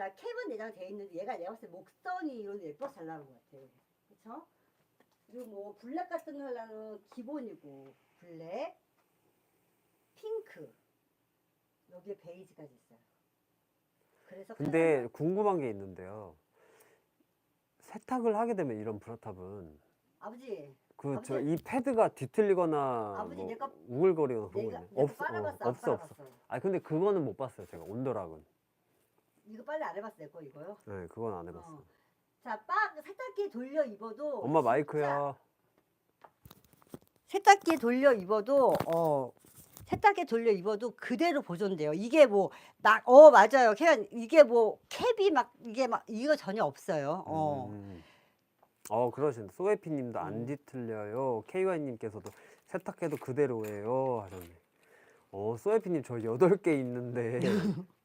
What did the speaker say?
자, 캡은 내장 돼 있는데 얘가 내가 봤을 때 목선이 이런 예뻐서 잘 나온 것 같아. 그쵸? 그리고 뭐 블랙 같은 거 하려면 기본이고 블랙, 핑크, 여기에 베이지까지 있어요. 그래서 근데 궁금한 게 있는데요. 세탁을 하게 되면 이런 브라탑은 아버지 그 아버지. 저이 패드가 뒤틀리거나 아버지, 뭐 내가- 우글거리거나 그런 거 내가, 있나요? 내가 없어, 어, 빨아봤어 안 없어, 없어. 빨아봤어. 아 근데 그거는 못 봤어요. 제가 온도락은. 이거 빨리 안 해봤어 내거 이거요. 네, 그건 안 해봤어 요. 어. 자, 빡 세탁기 돌려 입어도 엄마 마이크야. 세탁기에 돌려 입어도 어 세탁기에 돌려 입어도 그대로 보존돼요. 이게 뭐나어 맞아요. 그냥 이게 뭐 캡이 막 이게 막 이거 전혀 없어요. 어. 음. 어 그러신데 소에피님도 안 음. 뒤틀려요. KY님께서도 세탁해도 그대로예요 하셨네. 어 소에피님 저 여덟 개 있는데.